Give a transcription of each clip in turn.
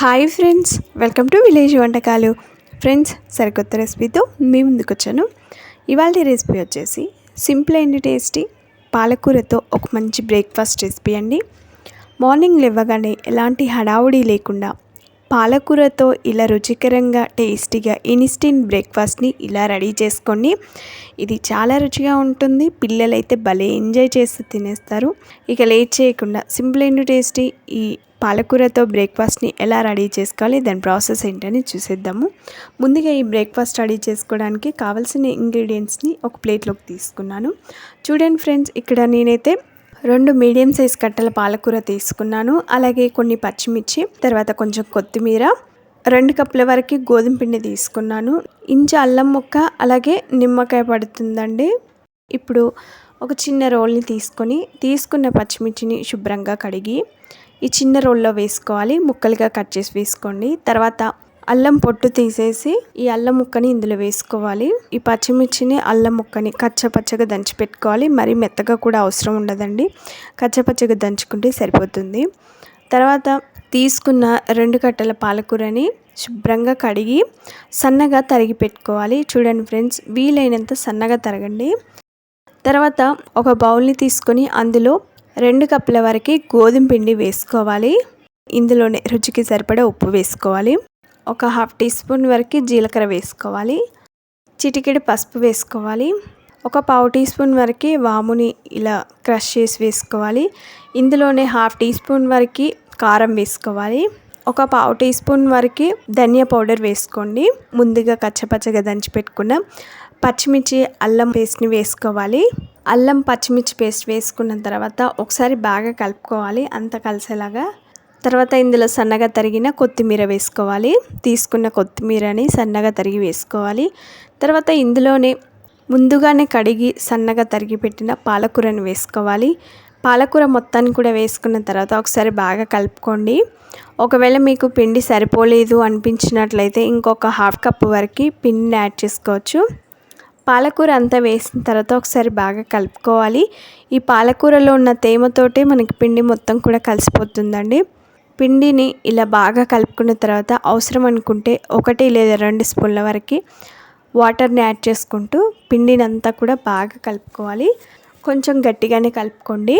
Hi friends welcome to village వంటకాలు. Friends సరికొత్త రెసిపీతో మీ ముందుకు వచ్చాను ఇవాళ రెసిపీ వచ్చేసి సింపుల్ అండ్ టేస్టీ పాలకూరతో ఒక మంచి బ్రేక్ఫాస్ట్ రెసిపీ అండి. మార్నింగ్ లేవగానే ఎలాంటి హడావుడి లేకుండా పాలకూరతో ఇలా రుచికరంగా టేస్టీగా ఇన్స్టెంట్ బ్రేక్ఫాస్ట్ని ఇలా రెడీ చేసుకోండి ఇది చాలా రుచిగా ఉంటుంది. పిల్లలైతే భలే ఎంజాయ్ చేసి తినేస్తారు. ఇక లేట్ చేయకుండా సింపుల్ అండ్ టేస్టీ ఈ పాలకూరతో బ్రేక్ఫాస్ట్ని ఎలా రెడీ చేసుకోవాలి దాని ప్రాసెస్ ఏంటని చూసేద్దాము. ముందుగా ఈ బ్రేక్ఫాస్ట్ రెడీ చేసుకోవడానికి కావాల్సిన ఇంగ్రీడియంట్స్ని ఒక ప్లేట్లోకి తీసుకున్నాను. చూడండి ఫ్రెండ్స్ ఇక్కడ నేనైతే రెండు మీడియం సైజ్ కట్టల పాలకూర తీసుకున్నాను. అలాగే కొన్ని పచ్చిమిర్చి తర్వాత కొంచెం కొత్తిమీర రెండు కప్పుల వరకు గోధుమ పిండి తీసుకున్నాను. ఇంచు అల్లం ముక్క అలాగే నిమ్మకాయ పడుతుందండి. ఇప్పుడు ఒక చిన్న రోల్ని తీసుకొని తీసుకున్న పచ్చిమిర్చిని శుభ్రంగా కడిగి ఈ చిన్న రోల్లో వేసుకోవాలి. ముక్కలుగా కట్ చేసి వేసుకోండి. తర్వాత అల్లం పొట్టు తీసేసి ఈ అల్లం ముక్కని ఇందులో వేసుకోవాలి. ఈ పచ్చిమిర్చిని అల్లం ముక్కని కచ్చపచ్చగా దంచి పెట్టుకోవాలి మరి మెత్తగా కూడా అవసరం ఉండదండి. కచ్చపచ్చగా దంచుకుంటే సరిపోతుంది. తర్వాత తీసుకున్న రెండు కట్టల పాలకూరని శుభ్రంగా కడిగి సన్నగా తరిగి పెట్టుకోవాలి. చూడండి ఫ్రెండ్స్ వీలైనంత సన్నగా తరగండి. తర్వాత ఒక బౌల్ని తీసుకొని అందులో రెండు కప్పుల వరకు గోధుమ పిండి వేసుకోవాలి. ఇందులోనే రుచికి సరిపడే ఉప్పు వేసుకోవాలి. ఒక హాఫ్ టీ స్పూన్ వరకు జీలకర్ర వేసుకోవాలి. చిటికెడు పసుపు వేసుకోవాలి. ఒక పావు టీ స్పూన్ వరకు వాముని ఇలా క్రష్ చేసి వేసుకోవాలి. ఇందులోనే హాఫ్ టీ స్పూన్ వరకు కారం వేసుకోవాలి. ఒక పావు టీ స్పూన్ వరకు ధనియా పౌడర్ వేసుకోండి. ముందుగా కచ్చపచ్చగా దంచి పెట్టుకున్న పచ్చిమిర్చి అల్లం పేస్ట్ని వేసుకోవాలి. అల్లం పచ్చిమిర్చి పేస్ట్ వేసుకున్న తర్వాత ఒకసారి బాగా కలుపుకోవాలి. అంత కలిసేలాగా. తర్వాత ఇందులో సన్నగా తరిగిన కొత్తిమీర వేసుకోవాలి. తీసుకున్న కొత్తిమీరని సన్నగా తరిగి వేసుకోవాలి. తర్వాత ఇందులోనే ముందుగానే కడిగి సన్నగా తరిగి పెట్టిన పాలకూరని వేసుకోవాలి. పాలకూర మొత్తాన్ని కూడా వేసుకున్న తర్వాత ఒకసారి బాగా కలుపుకోండి. ఒకవేళ మీకు పిండి సరిపోలేదు అనిపించినట్లయితే ఇంకొక హాఫ్ కప్ వరకు పిండిని యాడ్ చేసుకోవచ్చు. పాలకూర అంతా వేసిన తర్వాత ఒకసారి బాగా కలుపుకోవాలి. ఈ పాలకూరలో ఉన్న తేమతోటే మనకి పిండి మొత్తం కూడా కలిసిపోతుందండి. పిండిని ఇలా బాగా కలుపుకున్న తర్వాత అవసరం అనుకుంటే ఒకటి లేదా రెండు స్పూన్ల వరకు వాటర్ని యాడ్ చేసుకుంటూ పిండిని అంతా కూడా బాగా కలుపుకోవాలి. కొంచెం గట్టిగానే కలుపుకోండి.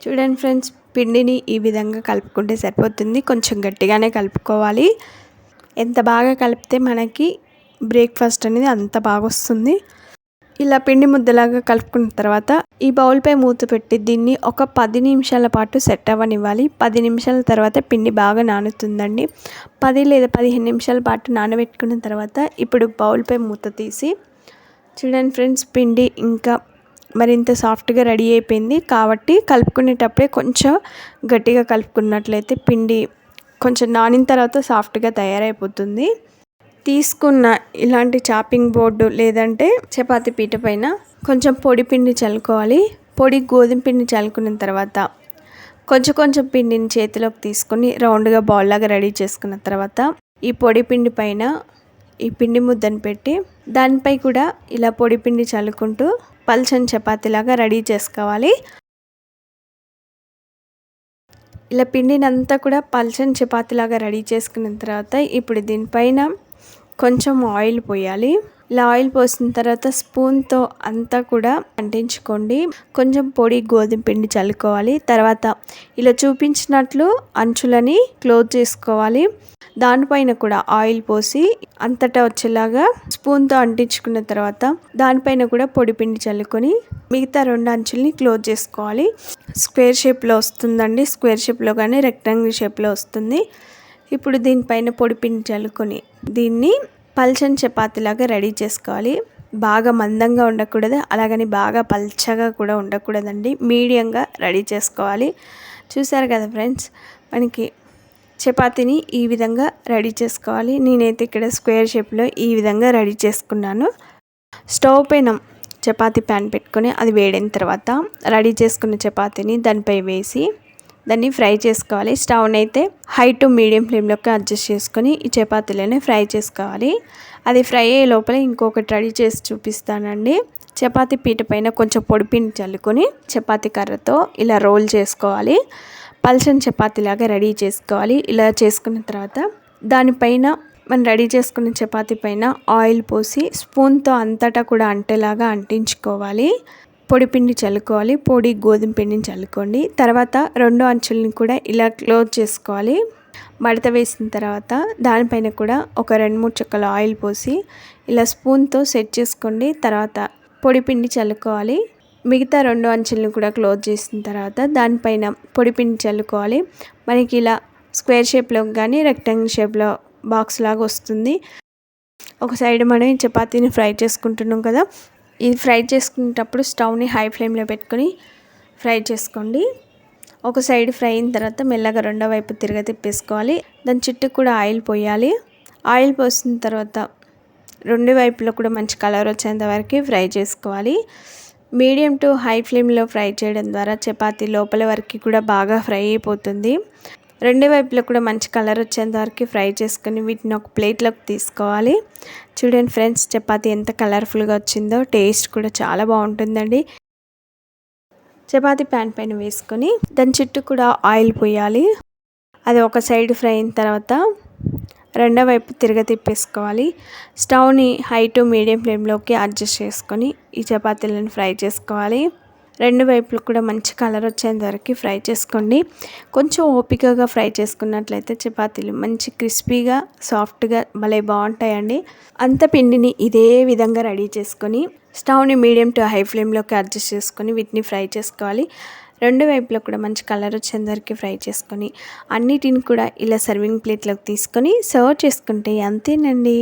చూడండి ఫ్రెండ్స్ పిండిని ఈ విధంగా కలుపుకుంటే సరిపోతుంది. కొంచెం గట్టిగానే కలుపుకోవాలి. ఎంత బాగా కలిపితే మనకి బ్రేక్ఫాస్ట్ అనేది అంత బాగా వస్తుంది. ఇలా పిండి ముద్దలాగా కలుపుకున్న తర్వాత ఈ బౌల్పై మూత పెట్టి దీన్ని ఒక పది నిమిషాల పాటు సెట్ అవ్వనివ్వాలి. పది నిమిషాల తర్వాత పిండి బాగా నానుతుందండి. పది లేదా పదిహేను నిమిషాల పాటు నానబెట్టుకున్న తర్వాత ఇప్పుడు బౌల్పై మూత తీసి చూడండి ఫ్రెండ్స్ పిండి ఇంకా మరింత సాఫ్ట్గా రెడీ అయిపోయింది. కాబట్టి కలుపుకునేటప్పుడే కొంచెం గట్టిగా కలుపుకున్నట్లయితే పిండి కొంచెం నానిన తర్వాత సాఫ్ట్గా తయారైపోతుంది. తీసుకున్న ఇలాంటి చాపింగ్ బోర్డు లేదంటే చపాతి పీట పైన కొంచెం పొడి పిండి చల్లుకోవాలి. పొడి గోధుమ పిండి చల్లుకున్న తర్వాత కొంచెం కొంచెం పిండిని చేతిలోకి తీసుకొని రౌండ్గా బాల్ లాగా రెడీ చేసుకున్న తర్వాత ఈ పొడి పిండి పైన ఈ పిండి ముద్దను పెట్టి దానిపై కూడా ఇలా పొడి పిండి చల్లుకుంటూ పల్చని చపాతీలాగా రెడీ చేసుకోవాలి. ఇలా పిండిని అంతా కూడా పల్చని చపాతీలాగా రెడీ చేసుకున్న తర్వాత ఇప్పుడు దీనిపైన కొంచెం ఆయిల్ పోయాలి. ఇలా ఆయిల్ పోసిన తర్వాత స్పూన్తో అంతా కూడా అంటించుకోండి. కొంచెం పొడి గోధుమ పిండి చల్లుకోవాలి. తర్వాత ఇలా చూపించినట్లు అంచులని క్లోజ్ చేసుకోవాలి. దానిపైన కూడా ఆయిల్ పోసి అంతటా వచ్చేలాగా స్పూన్తో అంటించుకున్న తర్వాత దానిపైన కూడా పొడి పిండి చల్లుకొని మిగతా రెండు అంచుల్ని క్లోజ్ చేసుకోవాలి. స్క్వేర్ షేప్లో వస్తుందండి. స్క్వేర్ షేప్లో కానీ రెక్టాంగిల్ షేప్లో వస్తుంది. ఇప్పుడు దీనిపైన పొడి పిండి చల్లుకొని దీన్ని పల్చని చపాతీలాగా రెడీ చేసుకోవాలి. బాగా మందంగా ఉండకూడదు. అలాగని బాగా పల్చగా కూడా ఉండకూడదండి. మీడియంగా రెడీ చేసుకోవాలి. చూసారు కదా ఫ్రెండ్స్ మనకి చపాతీని ఈ విధంగా రెడీ చేసుకోవాలి. నేనైతే ఇక్కడ స్క్వేర్ షేప్లో ఈ విధంగా రెడీ చేసుకున్నాను. స్టవ్ పైన చపాతీ ప్యాన్ పెట్టుకొని అది వేడిన తర్వాత రెడీ చేసుకున్న చపాతీని దానిపై వేసి దాన్ని ఫ్రై చేసుకోవాలి. స్టవ్ని అయితే హై టు మీడియం ఫ్లేమ్లోకి అడ్జస్ట్ చేసుకొని ఈ చపాతీలని ఫ్రై చేసుకోవాలి. అది ఫ్రై అయ్యే లోపల ఇంకొకటి రెడీ చేసి చూపిస్తానండి. చపాతీ పీట పైన కొంచెం పొడిపిండి చల్లుకొని చపాతీ కర్రతో ఇలా రోల్ చేసుకోవాలి. పల్చని చపాతీలాగా రెడీ చేసుకోవాలి. ఇలా చేసుకున్న తర్వాత దానిపైన మనం రెడీ చేసుకున్న చపాతీ పైన ఆయిల్ పోసి స్పూన్తో అంతటా కూడా అంటేలాగా అంటించుకోవాలి. పొడి పిండి చల్లుకోవాలి పొడి గోధుమ పిండిని చల్లుకోండి. తర్వాత రెండు అంచుల్ని కూడా ఇలా క్లోజ్ చేసుకోవాలి. మడత వేసిన తర్వాత దానిపైన కూడా ఒక రెండు మూడు చుక్కల ఆయిల్ పోసి ఇలా స్పూన్తో సెట్ చేసుకోండి. తర్వాత పొడి పిండి చల్లుకోవాలి. మిగతా రెండు అంచులను కూడా క్లోజ్ చేసిన తర్వాత దానిపైన పొడి పిండి చల్లుకోవాలి. మనకి ఇలా స్క్వేర్ షేప్లో కానీ రెక్టాంగిల్ షేప్లో బాక్స్ లాగా వస్తుంది. ఒక సైడ్ మనం చపాతీని ఫ్రై చేసుకుంటున్నాం కదా ఇది ఫ్రై చేసుకునేటప్పుడు స్టవ్ని హై ఫ్లేమ్లో పెట్టుకొని ఫ్రై చేసుకోండి. ఒక సైడ్ ఫ్రై అయిన తర్వాత మెల్లగా రెండో వైపు తిరగ తిప్పేసుకోవాలి. దాని చుట్టూ కూడా ఆయిల్ పోయాలి. ఆయిల్ పోసిన తర్వాత రెండు వైపులో కూడా మంచి కలర్ వచ్చేంత వరకు ఫ్రై చేసుకోవాలి. మీడియం టు హై ఫ్లేమ్లో ఫ్రై చేయడం ద్వారా చపాతీ లోపల వరకు కూడా బాగా ఫ్రై అయిపోతుంది. రెండు వైపులో కూడా మంచి కలర్ వచ్చేంత వరకు ఫ్రై చేసుకొని వీటిని ఒక ప్లేట్లోకి తీసుకోవాలి. చూడండి ఫ్రెండ్స్ చపాతి ఎంత కలర్ఫుల్గా వచ్చిందో టేస్ట్ కూడా చాలా బాగుంటుందండి. చపాతీ ప్యాన్ పైన వేసుకొని దాని చుట్టూ కూడా ఆయిల్ పోయాలి. అది ఒక సైడ్ ఫ్రై అయిన తర్వాత రెండో వైపు తిరగ తిప్పేసుకోవాలి. స్టవ్ని హై టు మీడియం ఫ్లేమ్లోకి అడ్జస్ట్ చేసుకొని ఈ చపాతీలను ఫ్రై చేసుకోవాలి. రెండు వైపులు కూడా మంచి కలర్ వచ్చేంత వరకు ఫ్రై చేసుకోండి. కొంచెం ఓపికగా ఫ్రై చేసుకున్నట్లయితే చపాతీలు మంచి క్రిస్పీగా సాఫ్ట్గా భలే బాగుంటాయండి. అంత పిండిని ఇదే విధంగా రెడీ చేసుకొని స్టవ్ని మీడియం టు హై ఫ్లేమ్లోకి అడ్జస్ట్ చేసుకొని వీటిని ఫ్రై చేసుకోవాలి. రెండు వైపులో కూడా మంచి కలర్ వచ్చేందరికి ఫ్రై చేసుకొని అన్నిటిని కూడా ఇలా సర్వింగ్ ప్లేట్లోకి తీసుకొని సర్వ్ చేసుకుంటే అంతేనండి.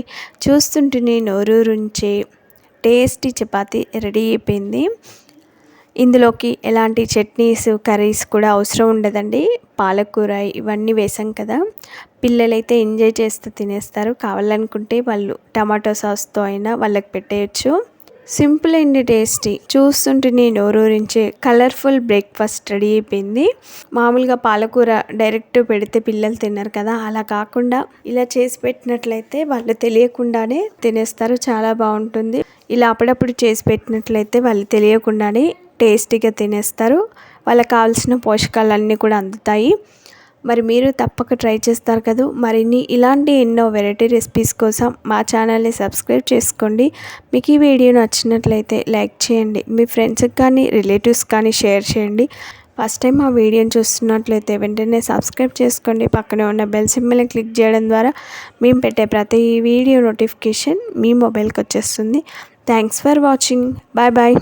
చూస్తుంటేనే నోరూరుంచే టేస్టీ చపాతీ రెడీ అయిపోయింది. ఇందులోకి ఎలాంటి చట్నీస్ కర్రీస్ కూడా అవసరం ఉండదండి. పాలకూర ఇవన్నీ వేసాం కదా. పిల్లలైతే ఎంజాయ్ చేస్తూ తినేస్తారు. కావాలనుకుంటే వాళ్ళు టమాటో సాస్తో అయినా వాళ్ళకి పెట్టేయచ్చు. Simple and tasty. చూస్తుంటేనే నోరూరించే కలర్ఫుల్ బ్రేక్ఫాస్ట్ రెడీ అయిపోయింది. మామూలుగా పాలకూర డైరెక్ట్ పెడితే పిల్లలు తిన్నారు కదా. అలా కాకుండా ఇలా చేసి పెట్టినట్లయితే వాళ్ళు తెలియకుండానే తినేస్తారు. చాలా బాగుంటుంది. ఇలా అప్పుడప్పుడు చేసి పెట్టినట్లయితే వాళ్ళు తెలియకుండానే టేస్టీగా తినేస్తారు. వాళ్ళకి కావాల్సిన పోషకాలన్నీ కూడా అందుతాయి. మరి మీరు తప్పక ట్రై చేస్తారు కదా. మరిన్ని ఇలాంటి ఎన్నో వెరైటీ రెసిపీస్ కోసం మా ఛానల్ని సబ్స్క్రైబ్ చేసుకోండి. మీకు ఈ వీడియో నచ్చినట్లయితే లైక్ చేయండి. మీ ఫ్రెండ్స్కి కానీ రిలేటివ్స్ కానీ షేర్ చేయండి. ఫస్ట్ టైం మా వీడియోని చూస్తున్నట్లయితే వెంటనే సబ్స్క్రైబ్ చేసుకోండి. పక్కనే ఉన్న బెల్ సింబల్ని క్లిక్ చేయడం ద్వారా మేము పెట్టే ప్రతి వీడియో నోటిఫికేషన్ మీ మొబైల్కి వచ్చేస్తుంది. Thanks for watching. Bye bye.